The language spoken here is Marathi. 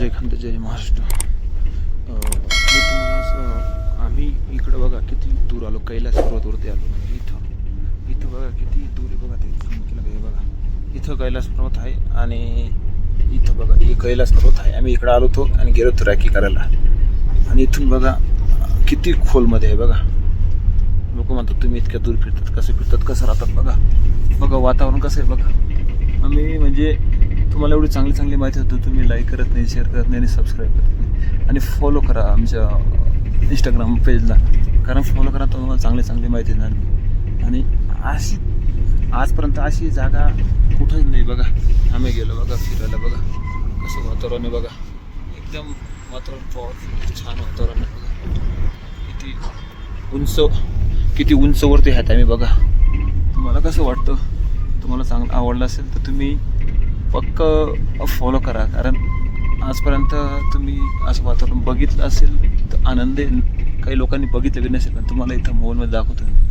जय खंत जय महाराष्ट्र मी तुम्हाला असं आम्ही इकडं बघा किती दूर आलो कैलास पर्वतवरती आलो म्हणजे इथं. इथं बघा किती दूर आहे बघा ते केलं हे बघा. इथं कैलास पर्वत आहे आणि इथं बघा हे कैलास पर्वत आहे. आम्ही इकडं आलो होतो आणि गेलो होतो रॅकी करायला. आणि इथून बघा किती खोलमध्ये आहे बघा. लोक म्हणतात तुम्ही इतक्या दूर फिरतात कसं फिरतात कसं राहतात बघा. बघा वातावरण कसं आहे बघा. आम्ही म्हणजे तुम्हाला एवढी चांगली चांगली माहिती होतं तुम्ही लाईक करत नाही शेअर करत नाही आणि सबस्क्राईब करत नाही. आणि फॉलो करा आमच्या इंस्टाग्राम पेजला कारण फॉलो करा तुम्हाला चांगली चांगली माहिती देणार आणि अशी आजपर्यंत अशी जागा कुठंच नाही बघा. आम्ही गेलो बघा फिरायला बघा. कसं वातावरण आहे बघा. एकदम वातावरण पॉवरफुल छान वातावरण आहे बघा. किती उंच किती उंचवरती आहेत आम्ही बघा. तुम्हाला कसं वाटतं? तुम्हाला चांगलं आवडलं असेल तर तुम्ही पक्क फॉलो करा. कारण आजपर्यंत तुम्ही असं वातावरण बघितलं असेल तर आनंद काही लोकांनी बघितलं बी नसेल पण तुम्हाला इथं मोबाईलमध्ये दाखवतो मी.